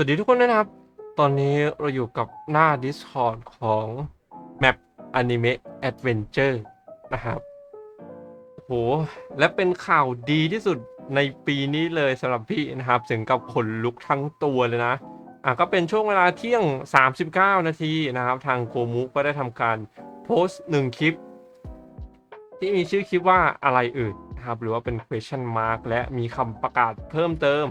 สวัสดีทุกคนด้วยนะครับ ตอนนี้เราอยู่กับหน้า Discord ของ Map Anime Adventure นะครับโหและเป็นข่าวดีที่สุดในปีนี้เลยสำหรับพี่นะครับ ถึงกับขนลุกทั้งตัวเลยนะ อะก็เป็นช่วงเวลาเที่ยง 39 นาทีนะครับ ทางโกมุก็ได้ทำการโพสต์หนึ่งคลิป ที่มีชื่อคลิปว่าอะไรเอ่ยนะครับ หรือว่าเป็น question mark และมีคำประกาศเพิ่มเติม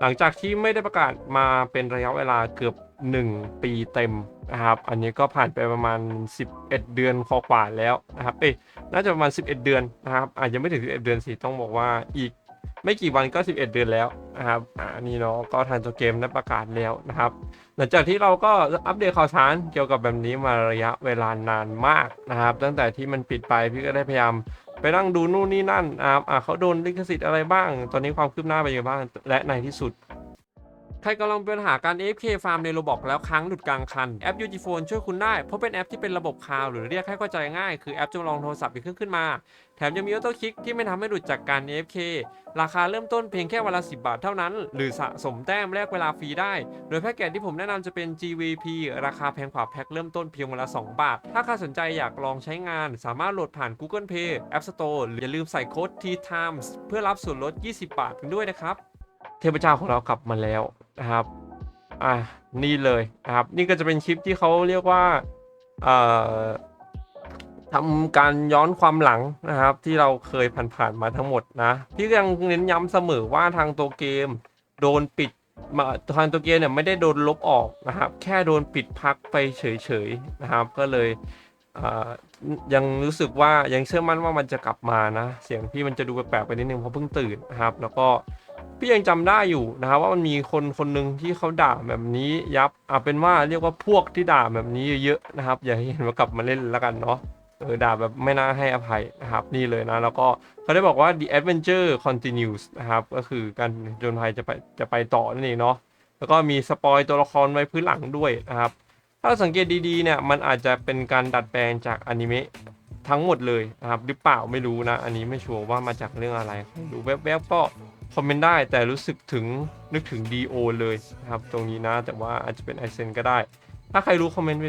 หลังจากที่ไม่ได้ประกาศมาเป็นระยะเวลาเกือบ 1 ปีเต็มนะครับ อันนี้ก็ผ่านไปประมาณ 11 เดือนคอกว่าแล้วนะครับ เอ้ย น่าจะประมาณ 11 เดือนนะครับอาจจะไม่ถึง 11 เดือนสิ ต้องบอกว่าอีกไม่กี่วันก็ 11 เดือนแล้วนะครับอ่านี่เนาะ ก็ทางตัวเกมได้ประกาศแล้วนะครับ หลังจากที่เราก็อัปเดตข่าวสารเกี่ยวกับแบบนี้มาระยะเวลานานมากนะครับ ตั้งแต่ที่มันปิดไปพี่ก็ได้พยายาม ไปนั่งดูนู่นนี่นั่นอ่าเขาโดนลิขสิทธิ์อะไรบ้าง ตอนนี้ความคืบหน้าไปยังไงบ้าง และในที่สุด ครกำลังเป็นปัญหาการ AFK ฟาร์มในโรบอกแล้วค้างหลุดกลางคัน แอป UG Phone ช่วยคุณได้ เพราะเป็นแอปที่เป็นระบบคลาวหรือเรียกให้เข้าใจง่าย คือแอปจำลองโทรศัพท์อีกเครื่องขึ้นมา แถมยังมีออโต้คลิกที่ไม่ทำให้หลุดจากการ AFK ราคาเริ่มต้นเพียงแค่วันละ 10 บาทเท่านั้น หรือสะสมแต้มแลกเวลาฟรีได้ โดยแพ็กเกจที่ผมแนะนำจะเป็น GVP ราคาแพงกว่าแพ็คเริ่มต้นเพียงวันละ 2 บาท ถ้าใครสนใจอยากลองใช้งาน สามารถโหลดผ่าน Google Play App Store หรืออย่าลืมใส่โค้ด T Times เพื่อรับส่วนลด 20 บาทกันด้วยนะครับ เทพเจ้าของเรากลับมาแล้วนะครับอะนี่เลยนะครับ นี่ก็จะเป็นคลิปที่เขาเรียกว่าเอ่อทำการย้อนความหลังนะครับ ที่เราเคยผ่านๆมาทั้งหมดนะพี่ยังเน้นย้ำเสมอว่าทางตัวเกม โดนปิดมาทางตัวเกมเนี่ยไม่ได้โดนลบออกนะครับ แค่โดนปิดพักไปเฉยๆนะครับ ก็เลยยังรู้สึกว่ายังเชื่อมั่นว่ามันจะกลับมานะ เสียงพี่มันจะดูแปลกๆไปนิดนึงเพราะเพิ่งตื่นนะครับ แล้วก็ พี่ยังจำได้อยู่นะครับว่ามันมีคนคนหนึ่งที่เขาด่าแบบนี้ยับเอาเป็นว่าเรียกว่าพวกที่ด่าแบบนี้เยอะๆนะครับ อย่าให้เห็นว่ากลับมาเล่นแล้วกันเนาะเออด่าแบบไม่น่าให้อภัยนะครับ นี่เลยนะ แล้วก็เขาได้บอกว่า the adventure continues นะครับ ก็คือการจนภัยจะไปจะไปต่อนั่นเองเนาะแล้วก็มีสปอยตัวละครไว้พื้นหลังด้วยนะครับ ถ้าเราสังเกตดีๆเนี่ยมันอาจจะเป็นการดัดแปลงจากอนิเมะทั้งหมดเลยนะครับหรือเปล่าไม่รู้นะ อันนี้ไม่ชัวร์ว่ามาจากเรื่องอะไรใครดูแวบๆก็ คอมเมนต์ได้แต่รู้สึกถึงนึกถึง DO เลยนะครับ ตรงนี้นะ แต่ว่าอาจจะเป็นไอเซนก็ได้ ถ้าใครรู้คอมเมนต์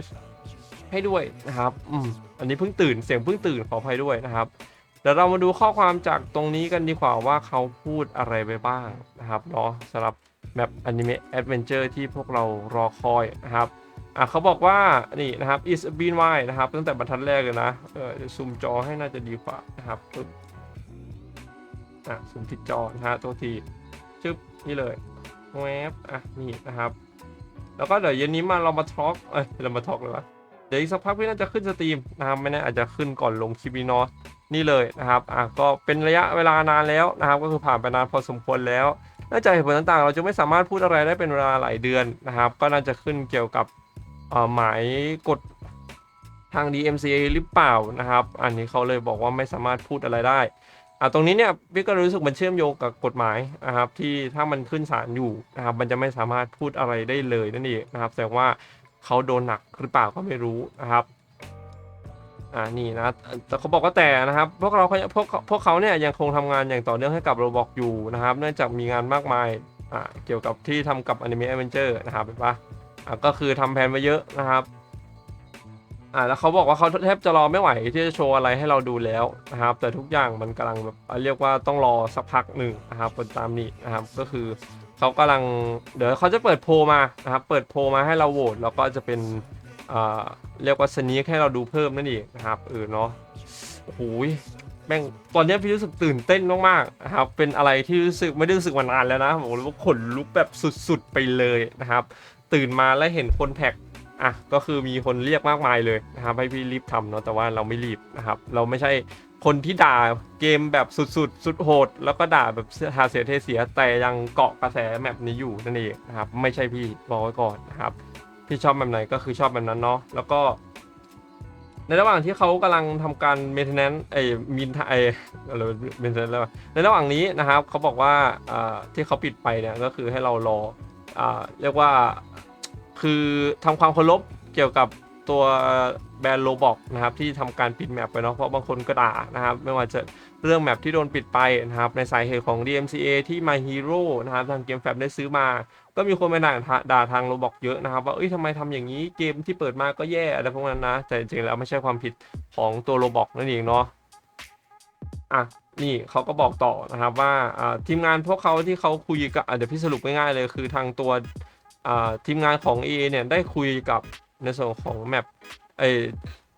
ให้ด้วยนะครับอืมอันนี้เพิ่งตื่นเสียงเพิ่งตื่นขออภัยด้วยนะครับเดี๋ยวเรามาดูข้อความจากตรงนี้กันดีกว่าว่าเขาพูดอะไรไปบ้างนะครับเนาะสำหรับแมปอนิเมะแอดเวนเจอร์ที่พวกเรารอคอยนะครับอะเขาบอกว่านี่นะครับ is been why นะครับ ตั้งแต่บรรทัดแรกเลยนะเออซูมจอให้น่าจะดีกว่านะครับปึ๊บ อะสุ่มติดจอนะฮะตัวทีชึบนี่เลยแวบอะนี่นะครับ แล้วก็เดี๋ยวเย็นนี้มาเรามาทอล์กเอ้ยเรามาทอล์กเลยวะเดี๋ยวอีกสักพักพี่น่าจะขึ้นสตรีมนะครับไม่แน่อาจจะขึ้นก่อนลงคลิปนี้เนาะนี่เลยนะครับอะก็เป็นระยะเวลานานแล้วนะครับ ก็คือผ่านไปนานพอสมควรแล้วเนื่องจากเหตุผลต่างๆ เราจะไม่สามารถพูดอะไรได้เป็นเวลาหลายเดือนนะครับ ก็น่าจะขึ้นเกี่ยวกับหมายกฎทาง DMCA หรือเปล่านะครับ อันนี้เขาเลยบอกว่าไม่สามารถพูดอะไรได้ อะตรงนี้เนี่ยพี่ก็รู้สึกมันเชื่อมโยงกับกฎหมายนะครับที่ถ้ามันขึ้นศาลอยู่นะครับมันจะไม่สามารถพูดอะไรได้เลยนั่นเองนะครับแสดงว่าเขาโดนหนักหรือเปล่าก็ไม่รู้นะครับอ่านี่นะแต่เขาบอกว่าแต่นะครับพวกเราพวกพวกเขาเนี่ยยังคงทำงานอย่างต่อเนื่องให้กับโรบอกอยู่นะครับ เนื่องจากมีงานมากมายอ่าเกี่ยวกับที่ทำกับอนิเมะแอเวนเจอร์นะครับเห็นปะอ่าก็คือทำแผนไว้เยอะนะครับ อ่าแล้วเขาบอกว่าเขาแทบจะรอไม่ไหวที่จะโชว์อะไรให้เราดูแล้วนะครับ แต่ทุกอย่างมันกำลังแบบเรียกว่าต้องรอสักพักหนึ่งนะครับตามนี้นะครับก็คือเขากำลังเดี๋ยวเขาจะเปิดโพลมานะครับเปิดโพลมาให้เราโหวตแล้วก็จะเป็นอ่าเรียกว่าสนีคให้เราดูเพิ่มนั่นเองนะครับเออเนาะโอ้โหแม่งตอนนี้พี่รู้สึกตื่นเต้นมากๆนะครับ เป็นอะไรที่รู้สึกไม่ได้รู้สึกมานานแล้วนะบอกเลยว่าขนลุกแบบสุดๆไปเลยนะครับ ตื่นมาแล้วเห็นคนแท็ก อะก็คือมีคนเรียกมากมายเลยนะครับให้พี่รีบทำเนาะแต่ว่าเราไม่รีบนะครับ เราไม่ใช่คนที่ด่าเกมแบบสุดๆสุดโหด แล้วก็ด่าแบบหาเสียเทเสียแต่ยังเกาะกระแสแมปนี้อยู่นั่นเองนะครับไม่ใช่พี่บอกไว้ก่อนนะครับพี่ชอบแบบไหนก็คือชอบแบบนั้นเนาะแล้วก็ ในระหว่างที่เขากำลังทำการ maintenance ไอ้มินไอ้อะไร maintenance แล้วในระหว่างนี้นะครับเขาบอกว่าอ่าที่เขาปิดไปเนี่ยก็คือให้เรารออ่าเรียกว่า คือทำความเคารพเกี่ยวกับตัวแบรนด์โลบอกนะครับที่ทำการปิดแมปไปเนาะเพราะบางคนก็ด่านะครับไม่ว่าจะเรื่องแมปที่โดนปิดไปนะครับในสายเหตุของ DMCA ที่ My Hero นะครับทางเกมแฟบได้ซื้อมา ก็มีคนไปด่าด่าทางโรบอกเยอะนะครับ ว่าเอ้ยทำไมทำอย่างนี้เกมที่เปิดมาก็แย่อะไรพวกนั้นนะ แต่จริงๆแล้วไม่ใช่ความผิดของตัวโรบอกนั่นเองเนาะอะนี่เขาก็บอกต่อนะครับว่าทีมงานพวกเขาที่เขาคุยกับเดี๋ยวพี่สรุปง่ายๆเลยคือทางตัว ทีมงานของ EA เนี่ยได้คุยกับในส่วนของแมปไอ้ย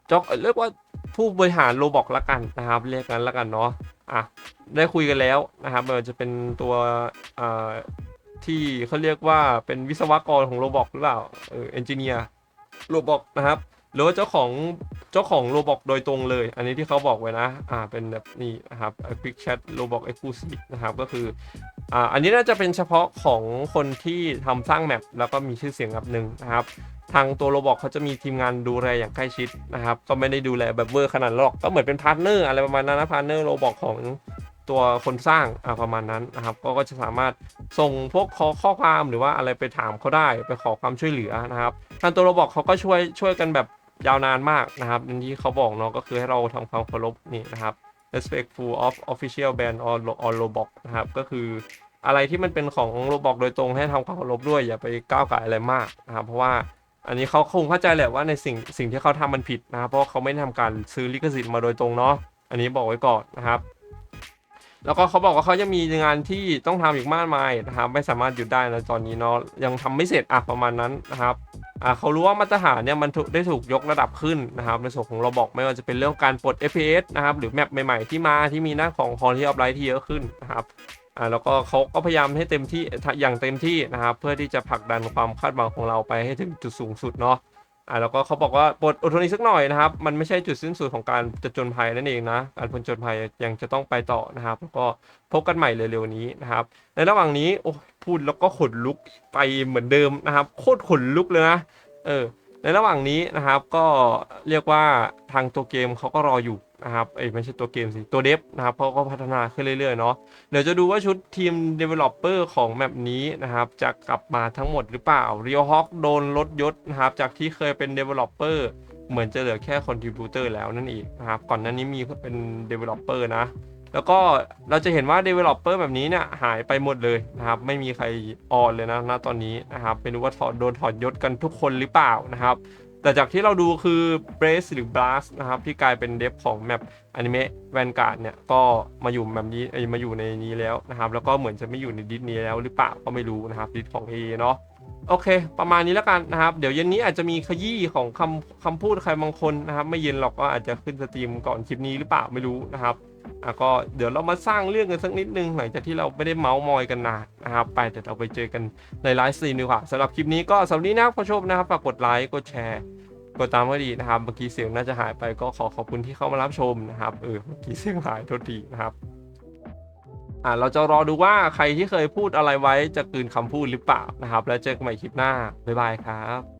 จอกเรียกว่าผู้บริหารโรบอกละกันนะครับเรียกกันละกันเนาะอะได้คุยกันแล้วนะครับไม่ว่าจะเป็นตัวที่เขาเรียกว่าเป็นวิศวกรของโรบอกหรือเปล่าเออเอนจิเนียร์โรบอกนะครับ หรือว่าเจ้าของเจ้าของโรบอกโดยตรงเลย อันนี้ที่เขาบอกไว้นะ อ่า เป็นแบบนี้นะครับ Quick Chat Roblox Exclusive นะครับ ก็คือ อ่า อันนี้น่าจะเป็นเฉพาะของคนที่ทำสร้างแมปแล้วก็มีชื่อเสียงแบบหนึ่งนะครับ ทางตัวโรบอกเขาจะมีทีมงานดูแลอย่างใกล้ชิดนะครับ ก็ไม่ได้ดูแลแบบเวอร์ขนาดหรอก ก็เหมือนเป็นพาร์ทเนอร์อะไรประมาณนั้นนะพาร์ทเนอร์โรบอกของตัวคนสร้างอ่าประมาณนั้นนะครับก็ก็จะสามารถส่งพวกข้อข้อความหรือว่าอะไรไปถามเขาได้ไปขอความช่วยเหลือนะครับทางตัวโรบอกเขาก็ช่วยช่วยกันแบบ ยาวนานมากนะครับที่เขาบอกเนาะก็คือให้เราทำความเคารพนี่นะครับ respectful of official ban on on Roblox นะครับ ก็คืออะไรที่มันเป็นของ Roblox โดยตรงให้ทำความเคารพด้วยอย่าไปก้าวไก่อะไรมากนะครับ เพราะว่าอันนี้เขาคงเข้าใจแหละว่าในสิ่งสิ่งที่เขาทำมันผิดนะครับ เพราะเขาไม่ได้ทำการซื้อลิขสิทธิ์มาโดยตรงเนาะอันนี้บอกไว้ก่อนนะครับ แล้วก็เขาบอกว่าเขายังมีงานที่ต้องทำอีกมากมายนะครับไม่สามารถหยุดได้นะตอนนี้เนาะยังทำไม่เสร็จอะประมาณนั้นนะครับอ่าเขารู้ว่ามาตรฐานเนี่ยมันถูกได้ถูกยกระดับขึ้นนะครับในส่วนของเราบอกไม่ว่าจะเป็นเรื่องการปลด FPS นะครับหรือแมปใหม่ๆที่มาที่มีหน้าของ Quality of Life ที่เยอะขึ้นนะครับอ่าแล้วก็เขาก็พยายามให้เต็มที่อย่างเต็มที่นะครับเพื่อที่จะผลักดันความคาดหวังของเราไปให้ถึงจุดสูงสุดเนาะ อ่าแล้วก็เขาบอกว่าปลดอดทนอีกสักหน่อยนะครับ มันไม่ใช่จุดสิ้นสุดของการจะจนภัยนั่นเองนะการผจญภัยยังจะต้องไปต่อนะครับ แล้วก็พบกันใหม่เร็วๆนี้นะครับ ในระหว่างนี้โอ้พูดแล้วก็ขนลุกไปเหมือนเดิมนะครับ โคตรขนลุกเลยนะเออในระหว่างนี้นะครับก็เรียกว่าทางตัวเกมเขาก็รออยู่ นะครับเอ้ไม่ใช่ตัวเกมสิ ตัวเดฟนะครับเขาะก็พัฒนาขึ้นเรื่อยๆเนาะเดี๋ยวจะดูว่าชุดทีม Developer ของแมปนี้นะครับ จะกลับมาทั้งหมดหรือเปล่า Rio Hawk โดนลดยศนะครับ จากที่เคยเป็น Developer เหมือนจะเหลือแค่ Contributor แล้วนั่นเองนะครับ ก่อนหน้านี้มีเป็น Developer นะ แล้วก็เราจะเห็นว่า Developer แบบนี้เนี่ยหายไปหมดเลยนะครับ ไม่มีใครออนเลยนะณตอนนี้นะครับไม่รู้ว่าถอดโดนถอดยศกันทุกคนหรือเปล่านะครับ แต่จากที่เราดูคือ Brace หรือ Blast นะครับ ที่กลายเป็นเดฟของแมปอนิเมะแวนการ์ดเนี่ย ก็มาอยู่แบบนี้เอ้ยมาอยู่ในนี้แล้วนะครับ แล้วก็เหมือนจะไม่อยู่ในดิสนี้แล้วหรือเปล่าก็ไม่รู้นะครับดิสของ A เนาะโอเค ประมาณนี้แล้วกันนะครับ เดี๋ยวเย็นนี้อาจจะมีขยี้ของคำคำพูดใครบางคนนะครับ ไม่เย็นหรอกก็อาจจะขึ้นสตรีมก่อนคลิปนี้หรือเปล่าไม่รู้นะครับ อะก็เดี๋ยวเรามาสร้างเรื่องกันสักนิดนึงหลังจากที่เราไม่ได้เมาส์มอยกันนานนะครับไปเดี๋ยวเราไปเจอกันในไลฟ์สตรีมดีกว่าสำหรับคลิปนี้ก็สำหรับนี้นะครับผู้ชมนะครับฝากกดไลค์กดแชร์กดตามก็ดีนะครับเมื่อกี้เสียงน่าจะหายไปก็ขอขอบคุณที่เข้ามารับชมนะครับเออเมื่อกี้เสียงหายโทษทีนะครับอ่าเราจะรอดูว่าใครที่เคยพูดอะไรไว้จะคืนคำพูดหรือเปล่านะครับ แล้วเจอกันใหม่คลิปหน้าบ๊ายบายครับ